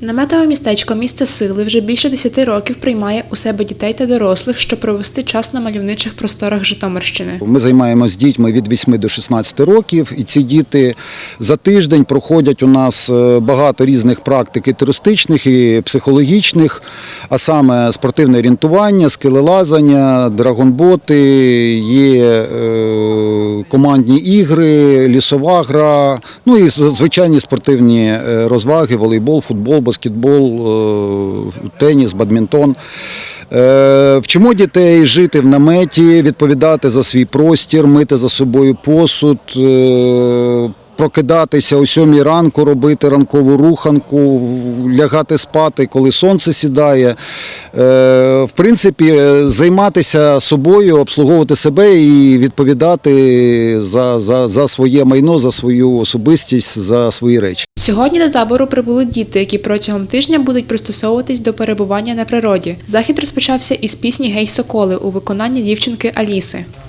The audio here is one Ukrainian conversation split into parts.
Наметове містечко місце сили вже більше 10 років приймає у себе дітей та дорослих, щоб провести час на мальовничих просторах Житомирщини. Ми займаємося з дітьми від 8 до 16 років, і ці діти за тиждень проходять у нас е, багато різних практик і туристичних і психологічних, а саме спортивне орієнтування, скелелазання, драгонботи, є е, командні ігри, лісова гра, ну і звичайні спортивні е, розваги, волейбол, футбол, баскетбол, е, теніс, бадмінтон. В Вчимо дітей жити в наметі, відповідати за свій простір, мити за собою посуд, е, прокидатися о сьомій ранку, робити ранкову руханку, лягати спати, коли сонце сідає. Е, В принципі, е, займатися собою, обслуговувати себе і відповідати за, за, за своє майно, за свою особистість, за свої речі. Сьогодні до табору прибули діти, які протягом тижня будуть пристосовуватись до перебування на природі. Захід розпочався із пісні Гей Соколи у виконанні дівчинки Аліси.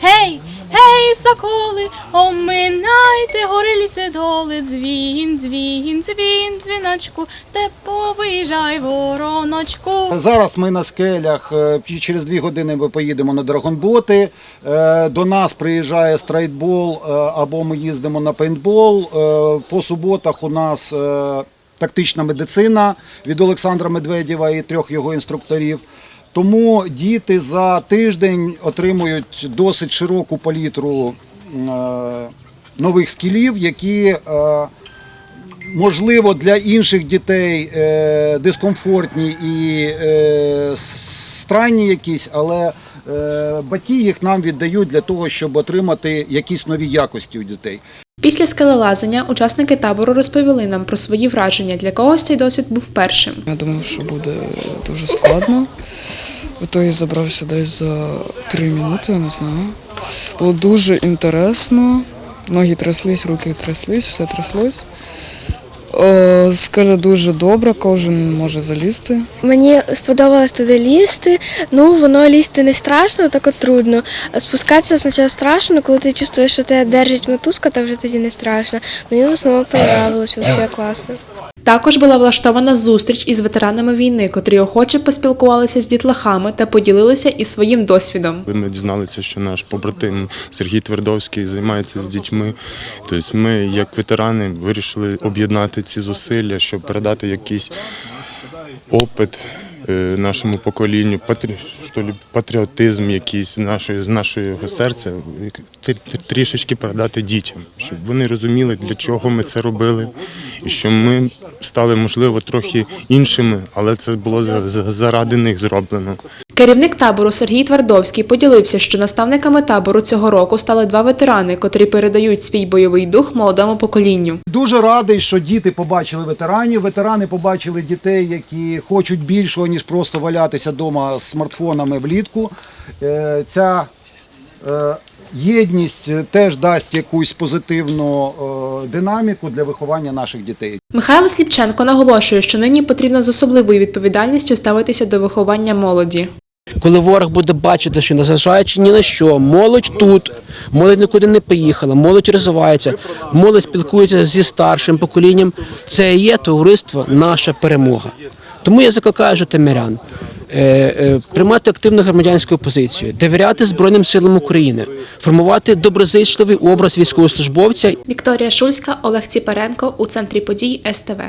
гей, гей, соколи, оминайте гори ліси доли, дзвін, дзвін, дзвін, дзвіночку, степовий жай вороночку. Зараз ми на скелях. е, Через дві години ми поїдемо на драгонботи. Е, До нас приїжджає страйтбол е, або ми їздимо на пейнтбол. Е, По суботах у нас тактична медицина від Олександра Медведєва і трьох його інструкторів. Тому діти за тиждень отримують досить широку палітру е, нових скілів, які е, можливо, для інших дітей е, дискомфортні і странні якісь, але батьки їх нам віддають для того, щоб отримати якісь нові якості у дітей. Після скелелазання учасники табору розповіли нам про свої враження. Для когось цей досвід був першим. Я думав, що буде дуже складно. Ітогі забрався десь за три минути, я не знаю. Було дуже інтересно. Ноги тряслись, руки тряслись, все тряслось. Е, Скеля дуже добре, кожен може залізти. Мені сподобалось туди лізти. Ну, воно лізти не страшно, так от трудно. Спускатися спочатку страшно, коли ти чувствуєш, що тебе держить мотузка, то вже тоді не страшно. Мені і в основному подобалось, все класно. Також була влаштована зустріч із ветеранами війни, котрі охоче поспілкувалися з дітлахами та поділилися із своїм досвідом. Ми дізналися, що наш побратим Сергій Твердовський займається з дітьми, тобто ми, як ветерани, вирішили об'єднати ці зусилля, щоб передати якийсь опит е, нашому поколінню, патрі... патріотизм якийсь нашої, з нашого серця, трішечки передати дітям, щоб вони розуміли, для чого ми це робили, і що ми стали, можливо, трохи іншими, але це було за- за- заради них зроблено. Керівник табору Сергій Твардовський поділився, що наставниками табору цього року стали два ветерани, котрі передають свій бойовий дух молодому поколінню. Дуже радий, що діти побачили ветеранів. Ветерани побачили дітей, які хочуть більшого, ніж просто валятися вдома з смартфонами влітку. Е, Ця е, єдність теж дасть якусь позитивну е, динаміку для виховання наших дітей. Михайло Сліпченко наголошує, що нині потрібно з особливою відповідальністю ставитися до виховання молоді. Коли ворог буде бачити, що незважаючи ні на що, молодь тут, молодь нікуди не поїхала, молодь розвивається, молодь спілкується зі старшим поколінням, це і є товариство, наша перемога. Тому я закликаю житомирян е, е, приймати активну громадянську позицію, довіряти Збройним силам України, формувати доброзичливий образ військовослужбовця Вікторія Шульська, Олег Ціпаренко у центрі подій СТВ.